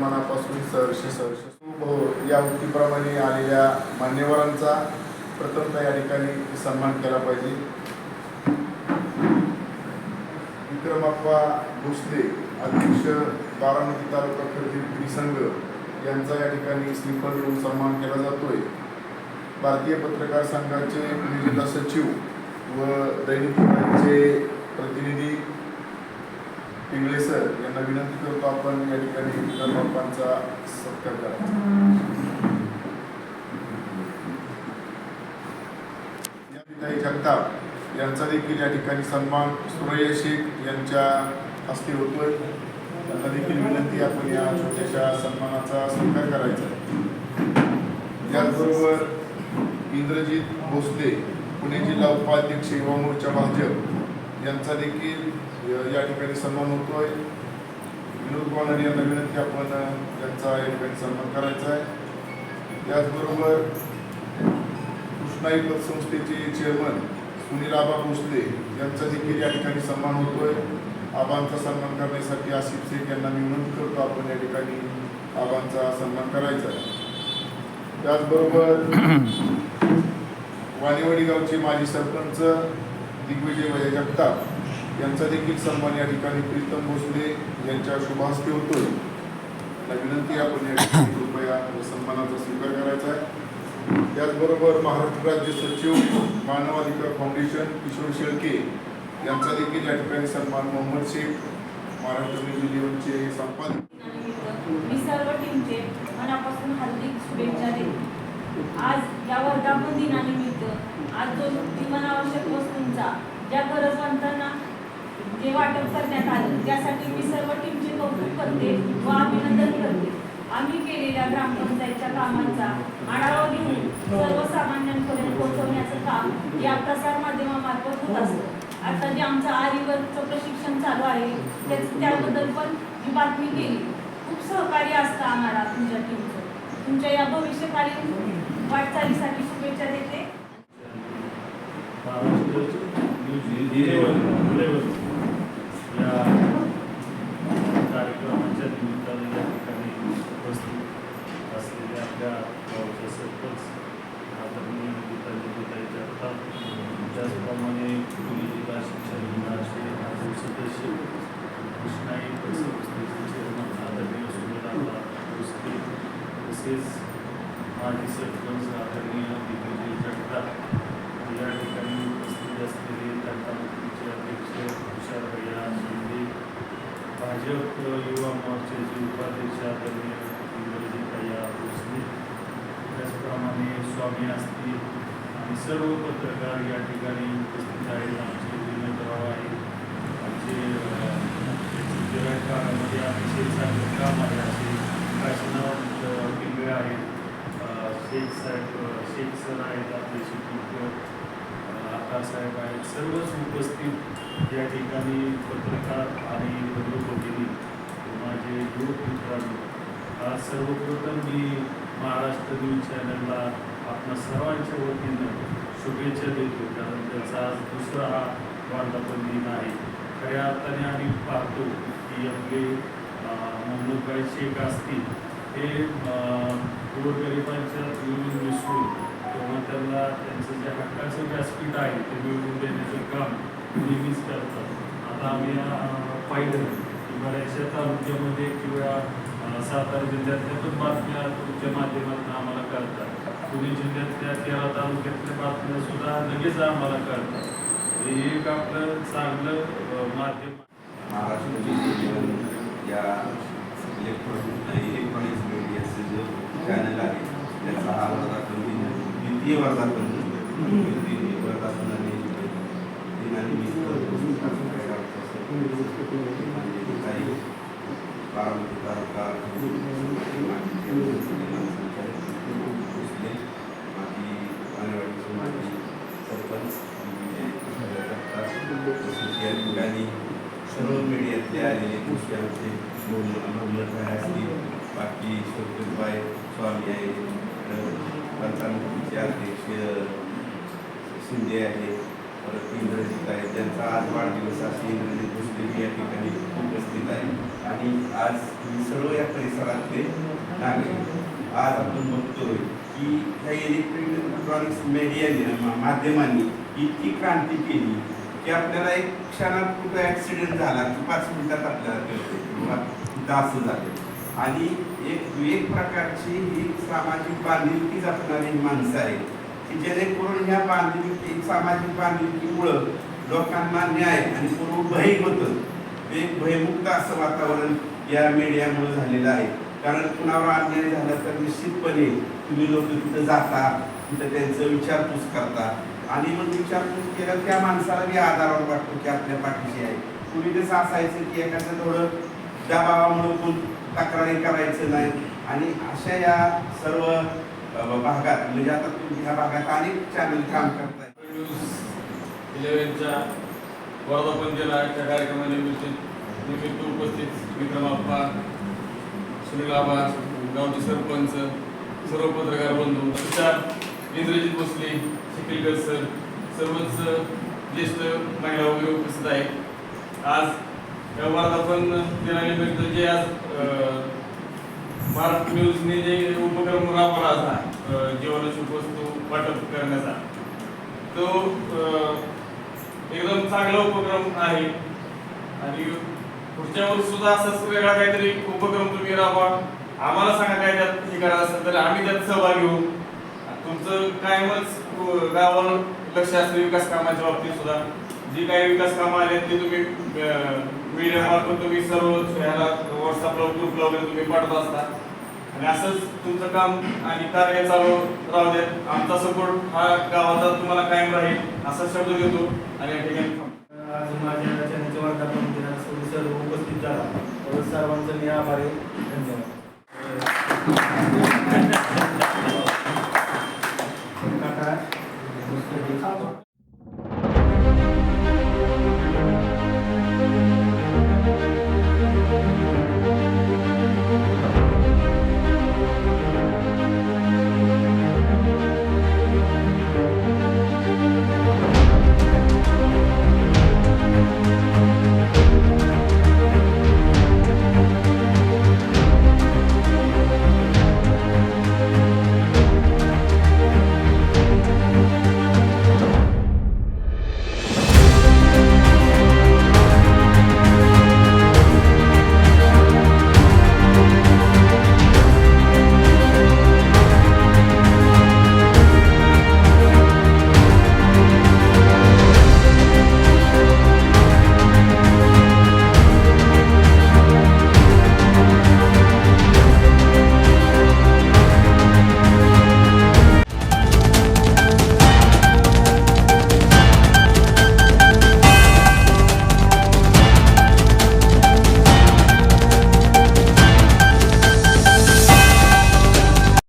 मनापासून सहर्ष सहर्ष. या वृत्तीप्रमाणे आलेल्या मान्यवरांचा प्रथमतः या ठिकाणी सन्मान केला पाहिजे. विक्रमप्पा भोसले अध्यक्ष बारामती तालुका खरेदी विक्री संघ यांचा या ठिकाणी श्रीफळ देऊन सन्मान केला जातोय. भारतीय पत्रकार संघाचे नियोजित सचिव व दैनिक प्रतिनिधी पिंगळे सर यांना विनंती करतो आपण या ठिकाणी बाप्पांचा सत्कार करायचा जगताप यांचा देखील या ठिकाणी सन्मान सुरैया शेख यांच्या हस्ते होतोय. त्यांना देखील विनंती आपण या छोट्याशा सन्मानाचा स्वीकार करायचा. त्याचबरोबर इंद्रजित भोसले पुणे जिल्हा उपाध्यक्ष युवा मोर्चा भाजप यांचा देखील म्हणजे या ठिकाणी सन्मान होतोय. विनोद गोवानर यांना विनंती आपण त्यांचा यांचा या ठिकाणी सन्मान करायचा आहे. त्याचबरोबर कृष्णाई पतसंस्थेचे चेअरमन सुनील आबा भोसले यांचा देखील या ठिकाणी सन्मान होतोय. आबांचा सन्मान करण्यासाठी आसिफ शेख यांना मी विनंती करतो आपण या ठिकाणी आबांचा सन्मान करायचा आहे. त्याचबरोबर वाणीवडी गावचे माजी सरपंच दिग्विजय वय जगताप यांचा देखील सन्मान या ठिकाणी प्रीतम भोसले यांच्या शुभहस्ते होतोय. त्यांना विनंती आहे आपण या ठिकाणी कृपया या सन्मानाचा स्वीकार करायचा आहे. त्याचबरोबर महाराष्ट्र राज्य सचिव मानवाधिकार फाउंडेशन किशोर शेळके यांचा देखील या ठिकाणी सन्मान. मोहम्मद शेख महाराष्ट्र न्यूज इलेव्हनचे संपादक. मी सर्व टीमचे मनापासून हार्दिक शुभेच्छा देते. आज या वर्धापन दिनानिमित्त आज जो जीवनावश्यक वस्तूंचा ज्या गरजवंतांना जे वाटप करण्यात आलं त्यासाठी मी सर्व टीमचे कौतुक करते व अभिनंदन करते आम्ही केलेल्या ग्रामपंचायतच्या कामांचा आढावा घेऊन सर्वसामान्यांपर्यंत पोहोचवण्याचं काम या प्रसार माध्यमामार्फत होत असतं आता जे आमचं आरीवरचं प्रशिक्षण चालू आहे त्याच त्याबद्दल पण मी बातमी केली खूप सहकार्य असतं आम्हाला तुमच्या टीमचं तुमच्या या भविष्यकालीन वाटचालीसाठी शुभेच्छा देते महाराष्ट्र न्यूज इलेव्हन या कार्यक्रमाच्या निमित्ताने या ठिकाणी उपस्थित असलेल्या आपल्या गावचे सरपंच आदरणीय गीतांजली ताई जगताप त्याचप्रमाणे पुणे जिल्हा शिक्षण विभागाचे माजी सदस्य कृष्णाई संस्थेचे चेअरमन आदरणीय सुनीलराव भोसले तसेच माजी सरपंच आदरणीय दिग्विजय जगताप या ठिकाणी उपस्थित असलेले तंटामुक्तीचे अध्यक्ष तुषार भैया शिंदे भाजप युवा मोर्चाचे उपाध्यक्ष आदरणीय इंद्रजित भैया भोसले त्याचप्रमाणे स्वामी असतील आणि सर्व पत्रकार या ठिकाणी उपस्थित आहेत. आमचे विनोदराव आहे आमचे गिरायक काळामध्ये अतिशय चांगलं काम आहे शेख साहेब शेख सर आहेत आपले शिक्षक आकाशसाहेब आहेत सर्वच उपस्थित या ठिकाणी पत्रकार आणि बंधू भगिनी माझे युवक मित्रांनो आज सर्वप्रथम मी महाराष्ट्र न्यूज चॅनलला आपल्या सर्वांच्या वतीनं शुभेच्छा देतो. कारण त्याचा आज दुसरा हा वार्धापन दिन आहे. खऱ्या अर्थाने आम्ही पाहतो की आपले अं, मोहम्मदभाई शेख असतील हे गोरगरिबांच्या मिळून मिसळून किंवा त्यांना त्यांचं जे हक्काचं व्यासपीठ आहे ते मिळवून देण्याचं काम नेहमीच करतात. आता आम्ही पाहिलं की बऱ्याचशा तालुक्यामध्ये किंवा सातारा जिल्ह्यातल्या पण बातम्या तुमच्या माध्यमातून आम्हाला कळतात. पुणे जिल्ह्यातल्या तेरा तालुक्यातल्या बातम्या सुद्धा लगेच आम्हाला कळतात. हे एक आपलं चांगलं माध्यम महाराष्ट्र या इलेक्ट्रॉनिक इलेक्ट्रॉनिक्स मीडियाचं जो चॅनल आहे त्याचा हा वर्धापन द्वितीय वर्धापन द्वितीय वर्धापन दिनानिमित्त काही बारामती तालुका भोसले माजी अंगणवाडीचे माजी सरपंच तसेच या ठिकाणी मोहम्मद बाकी शोकतबाई स्वामी आहे पंचामुखीचे अध्यक्ष शिंदे आहे परत इंद्रजित आहे त्यांचा आज वाढदिवस असे इंद्रजित भोसले या ठिकाणी उपस्थित आहे आणि आज ही सर्व या परिसरातले नागरिक आज आपण बघतोय की ह्या इलेक्ट्रॉनिक्स मीडियाने मा- माध्यमांनी इतकी क्रांती केली की आपल्याला एक क्षणात कुठं ॲक्सिडेंट झाला की पाच मिनिटात आपल्याला कळते किंवा दास झाले. आणि एक एक प्रकारची ही सामाजिक बांधिलकी जपणारी ही माणसं आहेत की जेणेकरून ह्या बांधिलकी सामाजिक बांधिलकीमुळं लोकांना न्याय आणि पूर्व भय होतं. एक भयमुक्त असं वातावरण या मीडियामुळे झालेलं आहे. कारण कुणावर अन्याय झाला तर निश्चितपणे तुम्ही लोक तिथं जाता तिथं त्यांचं विचारपूस करता. आणि मग विचारपूस केलं त्या माणसाला बी आधारावर वाटतो की आपल्या पाठीशी आहे. पूर्वी कसं असायचं की एखादं थोडं दबावामुळे कोण तक्रारी करायचं नाही. आणि अशा या सर्व भागात म्हणजे आता तुम्ही ह्या भागात अनेक चॅनल काम करताय. न्यूज इलेव्हनच्या वर्धापन दिनाच्या कार्यक्रमानिमित्त निमित्त उपस्थित विक्रमाप्पा सुनील आबा गावचे सरपंच सर्व पत्रकार बंधू तुषार इंद्रजित भोसले शिकिलकर सर सर्वच ज्येष्ठ महिला वगैरे उपस्थित आहेत. आज वर्धापन दिनानिमित्त जे आज भारत न्यूजने जे उपक्रम राबवला असा अ, वस्तू वाटप करण्याचा. तो एकदम चांगला उपक्रम आहे. आणि पुढच्या वर्षी सुद्धा असंच वेगळा काहीतरी उपक्रम तुम्ही राबवा. आम्हाला सांगा काय त्यात हे करायचं असेल तर आम्ही त्यात सहभागी होऊ. तुमचं कायमच अ, गावावर लक्ष असतं विकास कामाच्या बाबतीत सुद्धा. जी काही विकास कामं आले ते तुम्ही मीडिया मार्फत तुम्ही सर्व ह्याला व्हॉट्सअपला ग्रुपला वगैरे तुम्ही पाठवत असता. आणि असंच तुमचं काम आणि कार्य चालू राहू देत आमचा सपोर्ट हा गावाचा तुम्हाला कायम राहील असा शब्द देतो आणि या ठिकाणी आज माझ्या चॅनलच्या वर्धापन दिनाला सर्व उपस्थित झाला सर्वांचं मी आभार आहे. धन्यवाद.